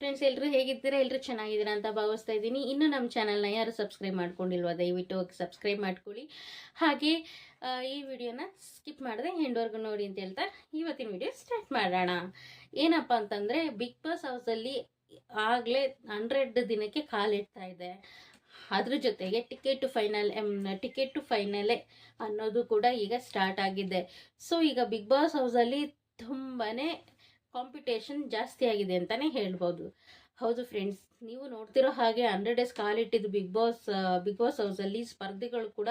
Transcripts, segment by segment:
Friends ಎಲ್ಲರೂ ಹೇಗಿದ್ದೀರಾ? ಎಲ್ಲರೂ ಚೆನ್ನಾಗಿದ್ದೀರಾ ಅಂತ ಭಾವಿಸ್ತಾ ಇದ್ದೀನಿ. ಇನ್ನೂ ನಮ್ಮ ಚಾನಲ್ನ ಯಾರು ಸಬ್ಸ್ಕ್ರೈಬ್ ಮಾಡ್ಕೊಂಡಿಲ್ವಾ? ದಯವಿಟ್ಟು ಹೋಗಿ ಸಬ್ಸ್ಕ್ರೈಬ್ ಮಾಡ್ಕೊಳ್ಳಿ. ಹಾಗೆ ಈ ವಿಡಿಯೋನ ಸ್ಕಿಪ್ ಮಾಡಿದೆ ಎಂಡ್ವರೆಗೂ ನೋಡಿ ಅಂತ ಹೇಳ್ತಾ ಇವತ್ತಿನ ವಿಡಿಯೋ ಸ್ಟಾರ್ಟ್ ಮಾಡೋಣ. ಏನಪ್ಪ ಅಂತಂದರೆ ಬಿಗ್ ಬಾಸ್ ಹೌಸಲ್ಲಿ ಆಗಲೇ ಹಂಡ್ರೆಡ್ ದಿನಕ್ಕೆ ಕಾಲಿಡ್ತಾ ಇದೆ. ಅದ್ರ ಜೊತೆಗೆ ticket to final ticket to ಫೈನಲೇ ಅನ್ನೋದು ಕೂಡ ಈಗ ಸ್ಟಾರ್ಟ್ ಆಗಿದೆ. ಸೊ ಈಗ ಬಿಗ್ ಬಾಸ್ ಹೌಸಲ್ಲಿ ತುಂಬಾ ಕಾಂಪಿಟೇಷನ್ ಜಾಸ್ತಿ ಆಗಿದೆ ಅಂತಲೇ ಹೇಳ್ಬೋದು. ಹೌದು ಫ್ರೆಂಡ್ಸ್ ನೀವು ನೋಡ್ತಿರೋ ಹಾಗೆ ಹಂಡ್ರೆಡ್ ಡೇಸ್ ಕಾಲಿಟ್ಟಿದ್ದು ಬಿಗ್ ಬಾಸ್ ಬಿಗ್ ಬಾಸ್ ಹೌಸಲ್ಲಿ ಸ್ಪರ್ಧಿಗಳು ಕೂಡ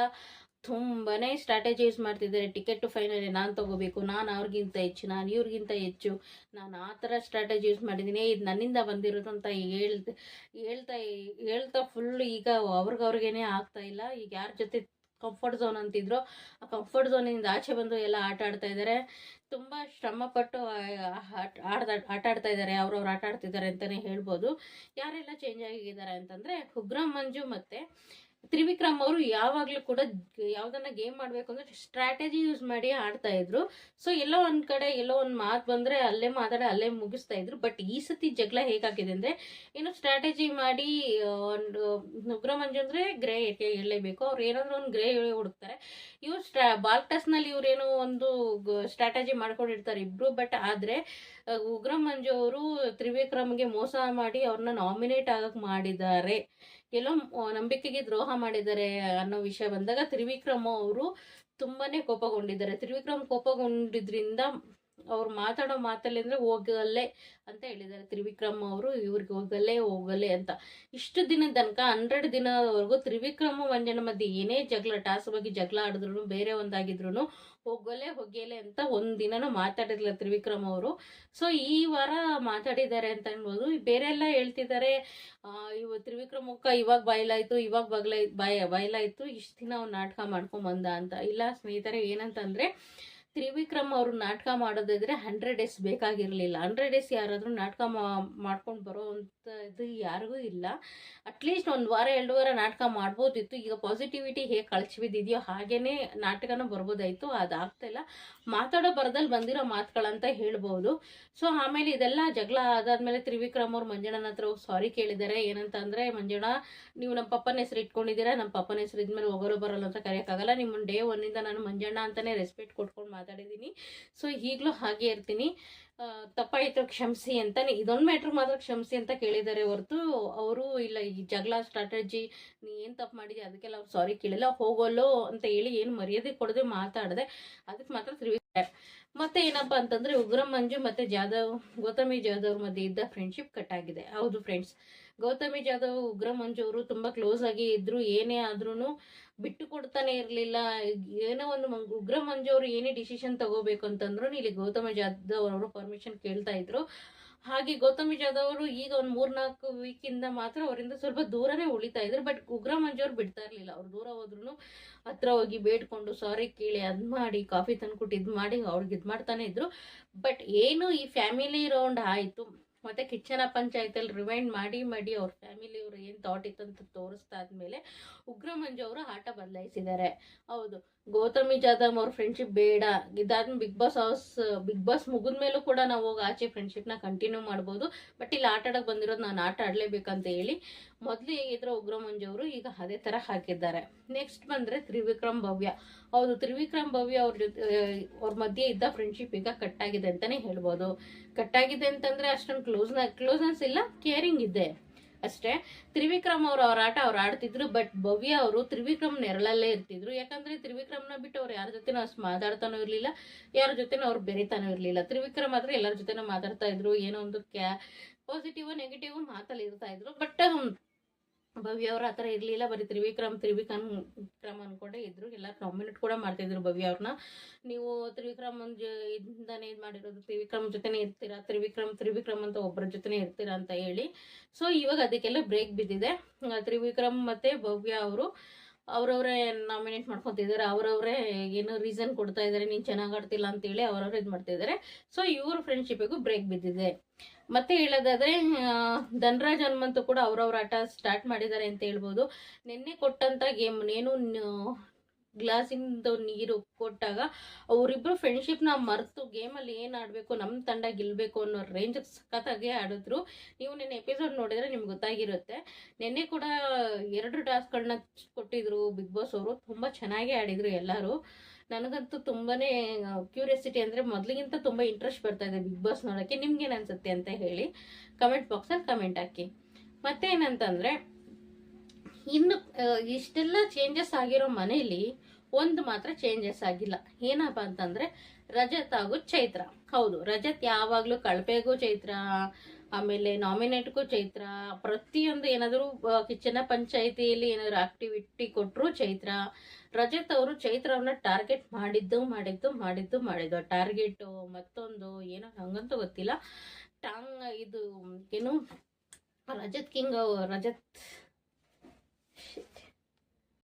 ತುಂಬಾ ಸ್ಟ್ರಾಟಜಿ ಯೂಸ್ ಮಾಡ್ತಿದ್ದಾರೆ ಟಿಕೆಟ್ ಟು ಫೈನಲ್ ನಾನು ತಗೋಬೇಕು, ನಾನು ಅವ್ರಿಗಿಂತ ಹೆಚ್ಚು, ನಾನು ಇವ್ರಿಗಿಂತ ಹೆಚ್ಚು, ನಾನು ಆ ಥರ ಸ್ಟ್ರಾಟಜಿ ಯೂಸ್ ಮಾಡಿದ್ದೀನಿ ಇದು ನನ್ನಿಂದ ಬಂದಿರೋದು ಅಂತ ಹೇಳ್ತಾ ಹೇಳ್ತಾ ಹೇಳ್ತಾ ಫುಲ್ ಈಗ ಅವ್ರಿಗವ್ರಿಗೇನೆ ಆಗ್ತಾ ಇಲ್ಲ. ಈಗ ಯಾರ ಜೊತೆ ಕಂಫರ್ಟ್ ಝೋನ್ ಅಂತಿದ್ರು. ಆ ಕಂಫರ್ಟ್ ಝೋನಿಂದ ಆಚೆ ಬಂದು ಎಲ್ಲ ಆಟ ಆಡ್ತಾ ಇದ್ದಾರೆ ತುಂಬ ಶ್ರಮಪಟ್ಟು ಪಟ್ಟು ಆಟ, ಆಡ್ತಾ ಇದ್ದಾರೆ ಅವ್ರವ್ರು ಆಟ ಆಡ್ತಿದ್ದಾರೆ ಅಂತಲೇ ಹೇಳ್ಬೋದು. ಯಾರೆಲ್ಲ ಚೇಂಜ್ ಆಗಿದ್ದಾರೆ ಅಂತಂದರೆ ಉಗ್ರಂ, ಮಂಜು ಮತ್ತು ತ್ರಿವಿಕ್ರಮ್ ಅವರು ಯಾವಾಗಲೂ ಕೂಡ ಯಾವ್ದನ್ನ ಗೇಮ್ ಮಾಡಬೇಕು ಅಂದ್ರೆ ಸ್ಟ್ರಾಟಜಿ ಯೂಸ್ ಮಾಡಿ ಆಡ್ತಾ ಇದ್ರು. ಸೊ ಎಲ್ಲೋ ಒಂದ್ ಕಡೆ, ಎಲ್ಲೋ ಒಂದ್ ಮಾತು ಬಂದ್ರೆ ಅಲ್ಲೇ ಮಾತಾಡಿ, ಅಲ್ಲೇ ಮುಗಿಸ್ತಾ ಇದ್ರು. ಬಟ್ ಈ ಸತಿ ಜಗಳ ಹೇಗಾಗಿದೆ ಅಂದ್ರೆ, ಏನು ಸ್ಟ್ರಾಟಜಿ ಮಾಡಿ ಒಂದು, ಉಗ್ರ ಮಂಜು ಅಂದರೆ ಗ್ರೇ ಹೇಳಲೇಬೇಕು. ಅವ್ರು ಏನಾದ್ರು ಒಂದು ಗ್ರೇ ಹುಡುಕ್ತಾರೆ. ಇವ್ರು ಸ್ಟ್ರಾ ಬಾಲ್ ಟಾಸ್ನಲ್ಲಿ ಇವ್ರೇನೋ ಒಂದು ಸ್ಟ್ರಾಟಜಿ ಮಾಡ್ಕೊಂಡಿರ್ತಾರೆ ಇಬ್ರು. ಬಟ್ ಆದ್ರೆ ಉಗ್ರ ಮಂಜು ಅವರು ತ್ರಿವಿಕ್ರಮ್ಗೆ ಮೋಸ ಮಾಡಿ ಅವ್ರನ್ನ ನಾಮಿನೇಟ್ ಆಗಕ್ ಮಾಡಿದ್ದಾರೆ. ಎಲ್ಲೋ ನಂಬಿಕೆಗೆ ದ್ರೋಹ ಮಾಡಿದ್ದಾರೆ ಅನ್ನೋ ವಿಷಯ ಬಂದಾಗ ತ್ರಿವಿಕ್ರಮ್ ಅವರು ತುಂಬಾನೇ ಕೋಪಗೊಂಡಿದ್ದಾರೆ. ತ್ರಿವಿಕ್ರಮ್ ಕೋಪಗೊಂಡಿದ್ರಿಂದ ಅವ್ರು ಮಾತಾಡೋ ಮಾತಲ್ಲಿ ಅಂದ್ರೆ ಹೋಗಲ್ಲೇ ಅಂತ ಹೇಳಿದ್ದಾರೆ. ತ್ರಿವಿಕ್ರಮ್ ಅವರು ಇವ್ರಿಗೆ ಹೋಗಲ್ಲೇ ಹೋಗಲ್ಲೇ ಅಂತ. ಇಷ್ಟು ದಿನದ ತನಕ ಹಂಡ್ರೆಡ್ ದಿನದವರೆಗೂ ತ್ರಿವಿಕ್ರಮ ವಂಜನ ಮಧ್ಯೆ ಏನೇ ಜಗಳ, ಟಾಸ್ ಬಗ್ಗೆ ಜಗಳ ಆಡಿದ್ರು ಬೇರೆ ಒಂದಾಗಿದ್ರು ಹೋಗಲೇ ಹೋಗಲೆ ಅಂತ ಒಂದ್ ದಿನನೂ ಮಾತಾಡಿರ್ಲಿಲ್ಲ ತ್ರಿವಿಕ್ರಮ್ ಅವರು. ಸೊ ಈ ವಾರ ಮಾತಾಡಿದ್ದಾರೆ ಅಂತ ಅನ್ಬೋದು. ಬೇರೆ ಎಲ್ಲ ಹೇಳ್ತಿದ್ದಾರೆ ಇವ ತ್ರಿವಿಕ್ರಮಕ್ಕ ಇವಾಗ ಬಯಲಾಯ್ತು, ಇವಾಗ ಬಗ್ಲೈ, ಬಯ, ಬಯಲಾಯ್ತು, ಇಷ್ಟು ದಿನ ಅವ್ನು ನಾಟಕ ಮಾಡ್ಕೊಂಡ್ ಬಂದ ಅಂತ. ಇಲ್ಲ ಸ್ನೇಹಿತರೆ, ಏನಂತಂದ್ರೆ ತ್ರಿವಿಕ್ರಮ್ ಅವರು ನಾಟಕ ಮಾಡೋದಿದ್ರೆ ಹಂಡ್ರೆಡ್ ಡೇಸ್ ಬೇಕಾಗಿರಲಿಲ್ಲ. ಹಂಡ್ರೆಡ್ ಡೇಸ್ ಯಾರಾದರೂ ನಾಟಕ ಮಾಡ್ಕೊಂಡು ಬರೋ ಅಂತ ಇದು ಯಾರಿಗೂ ಇಲ್ಲ. ಅಟ್ಲೀಸ್ಟ್ ಒಂದು ವಾರ, ಎರಡು ವಾರ ನಾಟಕ ಮಾಡ್ಬೋದಿತ್ತು. ಈಗ ಪಾಸಿಟಿವಿಟಿ ಹೇಗೆ ಕಳ್ಚಿಬಿದ್ದಿದೆಯೋ ಹಾಗೇ ನಾಟಕನೂ ಬರ್ಬೋದಾಯ್ತು. ಅದಾಗ್ತಾ ಇಲ್ಲ. ಮಾತಾಡೋ ಬರದಲ್ಲಿ ಬಂದಿರೋ ಮಾತುಗಳಂತ ಹೇಳ್ಬೋದು. ಸೊ ಆಮೇಲೆ ಇದೆಲ್ಲ ಜಗಳ ಅದಾದಮೇಲೆ ತ್ರಿವಿಕ್ರಮ್ ಅವ್ರು ಮಂಜಣ್ಣನ ಹತ್ರ ಹೋಗಿ ಸಾರಿ ಕೇಳಿದ್ದಾರೆ. ಏನಂತ ಅಂದರೆ, ಮಂಜಣ್ಣ, ನೀವು ನಮ್ಮ ಪಪ್ಪನ ಹೆಸರು ಇಟ್ಕೊಂಡಿದ್ದೀರಾ? ನಮ್ಮ ಪಪ್ಪನ ಹೆಸರು ಇದ್ಮೇಲೆ ಹೋಗೋರು ಬರಲ್ಲ ಅಂತ ಕರೆಯೋಕ್ಕಾಗಲ್ಲ. ನಿಮ್ಮ ಡೇ ಒನ್ನಿಂದ ನಾನು ಮಂಜಣ್ಣ ಅಂತಲೇ ರೆಸ್ಪೆಕ್ಟ್ ಕೊಟ್ಕೊಂಡು ಮಾತಾಡಿದ್ದೀನಿ. ಸೊ ಈಗಲೂ ಹಾಗೆ ಇರ್ತೀನಿ. ತಪ್ಪಾಯಿತು ಕ್ಷಮಿಸಿ ಅಂತಾನೆ, ಇದೊಂದು ಮ್ಯಾಟ್ರ್ ಮಾತ್ರ ಕ್ಷಮಿಸಿ ಅಂತ ಕೇಳಿದ್ದಾರೆ ಹೊರತು ಅವರು ಇಲ್ಲ, ಈ ಜಗಳ ಸ್ಟ್ರಾಟಜಿ ನೀ ಏನು ತಪ್ಪು ಮಾಡಿದ್ಯಾ? ಅದಕ್ಕೆಲ್ಲ ಅವ್ರು ಸಾರಿ ಕೇಳಿಲ್ಲ. ಹೋಗೋಲ್ಲೋ ಅಂತ ಹೇಳಿ ಏನು ಮರ್ಯಾದೆ ಕೊಡದೆ ಮಾತಾಡದೆ. ಅದಕ್ಕೆ ಮಾತ್ರ ತ್ರಿವಿಕ್ರ ಮತ್ತೆ ಏನಪ್ಪ ಅಂತಂದ್ರೆ ಉಗ್ರ ಮಂಜು ಮತ್ತೆ ಜಾಧವ್, ಗೌತಮಿ ಜಾಧವ್ ಮಧ್ಯೆ ಇದ್ದ ಫ್ರೆಂಡ್ಶಿಪ್ ಕಟ್ ಆಗಿದೆ. ಹೌದು ಫ್ರೆಂಡ್ಸ್ ಗೌತಮಿ ಜಾಧವ್ ಉಗ್ರ ಮಂಜು ಅವರು ತುಂಬಾ ಕ್ಲೋಸ್ ಆಗಿ ಇದ್ರು, ಏನೇ ಆದ್ರೂ ಬಿಟ್ಟು ಕೊಡ್ತಾನೆ ಇರಲಿಲ್ಲ. ಏನೋ ಒಂದು ಉಗ್ರ ಮಂಜು ಅವರು ಏನೇ ಡಿಸಿಷನ್ ತಗೋಬೇಕು ಅಂತಂದ್ರು ಇಲ್ಲಿ ಗೌತಮ ಜಾಧವ್ ಅವರು ಪರ್ಮಿಷನ್ ಕೇಳ್ತಾ ಇದ್ರು. ಹಾಗೆ ಗೌತಮಿ ಜಾಧವ್ ಅವರು ಈಗ ಒಂದು ಮೂರ್ನಾಲ್ಕು ಇಂದ ಮಾತ್ರ ಅವರಿಂದ ಸ್ವಲ್ಪ ದೂರನೇ ಉಳಿತಾ ಇದ್ರು. ಬಟ್ ಉಗ್ರ ಮಂಜು ಅವ್ರು ಬಿಡ್ತಾ ಇರ್ಲಿಲ್ಲ. ಅವ್ರು ದೂರ ಹೋದ್ರು ಹತ್ರ ಹೋಗಿ ಬೇಡ್ಕೊಂಡು ಸಾರಿ ಕೇಳಿ ಅದ್ ಮಾಡಿ, ಕಾಫಿ ತಂದ್ಕೊಟ್ಟು ಇದ್ ಮಾಡಿ, ಅವ್ರಿಗೆ ಇದ್ ಮಾಡ್ತಾನೆ ಇದ್ರು. ಬಟ್ ಏನು ಈ ಫ್ಯಾಮಿಲಿ ರೌಂಡ್ ಆಯ್ತು. ಮತ್ತೆ ಕಿಚ್ಚನ ಪಂಚಾಯತಲ್ಲಿ ರಿವೈಂಡ್ ಮಾಡಿ ಮಾಡಿ ಅವ್ರ ಫ್ಯಾಮಿಲಿ ಅವ್ರು ಏನ್ ಥಾಟ್ ಅಂತ ತೋರಿಸ್ತಾ ಆದ್ಮೇಲೆ ಉಗ್ರ ಮಂಜು ಅವರು ಆಟ ಬದಲಾಯಿಸಿದ್ದಾರೆ. ಹೌದು. ಗೌತಮಿ ಜಾಧವ್ ಅವ್ರ ಫ್ರೆಂಡ್ಶಿಪ್ ಬೇಡ. ಇದಾದ big boss house big boss ಮುಗಿದ ಮೇಲೂ ಕೂಡ ನಾವು ಹೋಗಿ ಆಚೆ ಫ್ರೆಂಡ್ಶಿಪ್ನ ಕಂಟಿನ್ಯೂ ಮಾಡ್ಬೋದು. ಬಟ್ ಇಲ್ಲಿ ಆಟ ಆಡಕ್ ಬಂದಿರೋದು ನಾನು ಆಟ ಆಡ್ಲೇಬೇಕಂತ ಹೇಳಿ ಮೊದಲು ಹೇಗಿದ್ರು ಉಗ್ರ ಮಂಜವರು ಈಗ ಅದೇ ತರ ಹಾಕಿದ್ದಾರೆ. ನೆಕ್ಸ್ಟ್ ಬಂದ್ರೆ ತ್ರಿವಿಕ್ರಮ್ ಭವ್ಯ. ಹೌದು, ತ್ರಿವಿಕ್ರಮ್ ಭವ್ಯ ಅವ್ರ ಜೊತೆ ಅವ್ರ ಮಧ್ಯೆ ಇದ್ದ ಫ್ರೆಂಡ್ಶಿಪ್ ಈಗ ಕಟ್ ಆಗಿದೆ ಅಂತಾನೆ ಹೇಳ್ಬೋದು. ಕಟ್ ಆಗಿದೆ ಅಂತಂದ್ರೆ ಅಷ್ಟೊಂದು ಕ್ಲೋಸ್ನ ಕ್ಲೋಸ್ನೆಸ್ ಇಲ್ಲ ಕೇರಿಂಗ್ ಇದೆ. ಅಷ್ಟೇ. ತ್ರಿವಿಕ್ರಮ್ ಅವ್ರು ಅವ್ರ ಆಟ ಅವ್ರು ಆಡ್ತಿದ್ರು ಬಟ್ ಭವ್ಯ ಅವರು ತ್ರಿವಿಕ್ರಮ್ ನೆರಳಲ್ಲೇ ಇರ್ತಿದ್ರು. ಯಾಕಂದ್ರೆ ತ್ರಿವಿಕ್ರಮ್ನ ಬಿಟ್ಟು ಅವ್ರು ಯಾರ ಜೊತೆನೂ ಅಷ್ಟು ಮಾತಾಡ್ತಾನೂ ಇರ್ಲಿಲ್ಲ, ಯಾರ ಜೊತೆನೂ ಅವ್ರು ಬೆರಿತಾನೂ ಇರ್ಲಿಲ್ಲ. ತ್ರಿವಿಕ್ರಮ್ ಆದ್ರೆ ಎಲ್ಲರ ಜೊತೆನೂ ಮಾತಾಡ್ತಾ ಇದ್ರು, ಏನೋ ಒಂದು ಕ್ಯಾ ಪಾಸಿಟಿವ್ ನೆಗೆಟಿವ್ ಮಾತಲ್ಲಿ ಇರ್ತಾ ಇದ್ರು. ಬಟ್ ಭವ್ಯ ಅವ್ರ ಹತ್ರ ಇರ್ಲಿಲ್ಲ. ಬರೀ ತ್ರಿವಿಕ್ರಮ್ ತ್ರಿವಿಕ್ರಮ್ ಕ್ರಮ್ ಅನ್ಕೊಂಡೆ ಇದ್ರು. ಎಲ್ಲ ನಾಮಿನೇಟ್ ಕೂಡ ಮಾಡ್ತಿದ್ರು ಭವ್ಯ ಅವ್ರನ್ನ ನೀವು ತ್ರಿವಿಕ್ರಮ್ ಇಂದಾನೆ ಇದು ಮಾಡಿರೋದು, ತ್ರಿವಿಕ್ರಮ್ ಜೊತೆನೇ ಇರ್ತೀರಾ, ತ್ರಿವಿಕ್ರಮ್ ತ್ರಿವಿಕ್ರಮ್ ಅಂತ ಒಬ್ಬರ ಜೊತೆನೇ ಇರ್ತೀರಾ ಅಂತ ಹೇಳಿ. ಸೊ ಇವಾಗ ಅದಕ್ಕೆಲ್ಲ ಬ್ರೇಕ್ ಬಿದ್ದಿದೆ. ತ್ರಿವಿಕ್ರಮ್ ಮತ್ತೆ ಭವ್ಯ ಅವರು. ಅವ್ರವ್ರೇ ನಾಮಿನೇಟ್ ಮಾಡ್ಕೊತಿದ್ದಾರೆ, ಅವರವರೇ ಏನೋ ರೀಸನ್ ಕೊಡ್ತಾ ಇದ್ದಾರೆ, ನೀನು ಚೆನ್ನಾಗಿ ಆಡ್ತಿಲ್ಲ ಅಂತೇಳಿ ಅವ್ರವ್ರು ಇದು ಮಾಡ್ತಾ ಇದ್ದಾರೆ. ಸೊ ಇವ್ರ ಫ್ರೆಂಡ್ಶಿಪ್ಪಿಗೂ ಬ್ರೇಕ್ ಬಿದ್ದಿದೆ. ಮತ್ತೆ ಹೇಳೋದಾದ್ರೆ ಧನ್ರಾಜ್ ಹನುಮಂತು ಕೂಡ ಅವ್ರವ್ರ ಆಟ ಸ್ಟಾರ್ಟ್ ಮಾಡಿದ್ದಾರೆ ಅಂತ ಹೇಳ್ಬೋದು. ನಿನ್ನೆ ಕೊಟ್ಟಂತ ಗೇಮ್ ಏನು ಗ್ಲಾಸಿಂದ ನೀರು ಕೊಟ್ಟಾಗ ಅವರಿಬ್ರು ಫ್ರೆಂಡ್ಶಿಪ್ನ ಮರೆತು ಗೇಮಲ್ಲಿ ಏನು ಆಡಬೇಕು ನಮ್ಮ ತಂಡ ಗೆಲ್ಲಬೇಕು ಅನ್ನೋ ರೇಂಜ್ ಸಖತ್ತಾಗೆ ಆಡಿದ್ರು. ನೀವು ನಿನ್ನೆ ಎಪಿಸೋಡ್ ನೋಡಿದ್ರೆ ನಿಮ್ಗೆ ಗೊತ್ತಾಗಿರುತ್ತೆ. ನಿನ್ನೆ ಕೂಡ ಎರಡು ಟಾಸ್ಕ್ಗಳನ್ನ ಕೊಟ್ಟಿದ್ರು ಬಿಗ್ ಬಾಸ್ ಅವರು. ತುಂಬ ಚೆನ್ನಾಗಿ ಆಡಿದ್ರು ಎಲ್ಲರೂ. ನನಗಂತೂ ತುಂಬಾನೇ ಕ್ಯೂರಿಯಾಸಿಟಿ ಅಂದರೆ ಮೊದಲಿಗಿಂತ ತುಂಬ ಇಂಟ್ರೆಸ್ಟ್ ಬರ್ತಾ ಇದೆ ಬಿಗ್ ಬಾಸ್ ನೋಡೋಕ್ಕೆ. ನಿಮ್ಗೇನು ಅನ್ಸುತ್ತೆ ಅಂತ ಹೇಳಿ ಕಮೆಂಟ್ ಬಾಕ್ಸಲ್ಲಿ ಕಮೆಂಟ್ ಹಾಕಿ. ಮತ್ತೇನಂತಂದರೆ ಇನ್ನು ಇಷ್ಟೆಲ್ಲ ಚೇಂಜಸ್ ಆಗಿರೋ ಮನೇಲಿ ಒಂದು ಮಾತ್ರ ಚೇಂಜಸ್ ಆಗಿಲ್ಲ. ಏನಪ್ಪ ಅಂತಂದ್ರೆ ರಜತ್ ಹಾಗೂ ಚೈತ್ರ. ಹೌದು, ರಜತ್ ಯಾವಾಗಲೂ ಕಳಪೆಗೂ ಚೈತ್ರ, ಆಮೇಲೆ ನಾಮಿನೇಟ್ಗೂ ಚೈತ್ರ, ಪ್ರತಿಯೊಂದು ಏನಾದರೂ ಕಿಚನ ಪಂಚಾಯಿತಿಯಲ್ಲಿ ಏನಾದರೂ ಆಕ್ಟಿವಿಟಿ ಕೊಟ್ಟರು ಚೈತ್ರ. ರಜತ್ ಅವರು ಚೈತ್ರವನ್ನ ಟಾರ್ಗೆಟ್ ಮಾಡಿದ್ದು ಮಾಡಿದ್ದು ಮಾಡಿದ್ದು ಮಾಡಿದ್ದು. ಟಾರ್ಗೆಟ್ ಮತ್ತೊಂದು, ಏನೋ ಹಂಗಂತೂ ಗೊತ್ತಿಲ್ಲ. ಟಾಂಗ್, ಇದು, ಏನು, ರಜತ್ ಕಿಂಗ್ ರಜತ್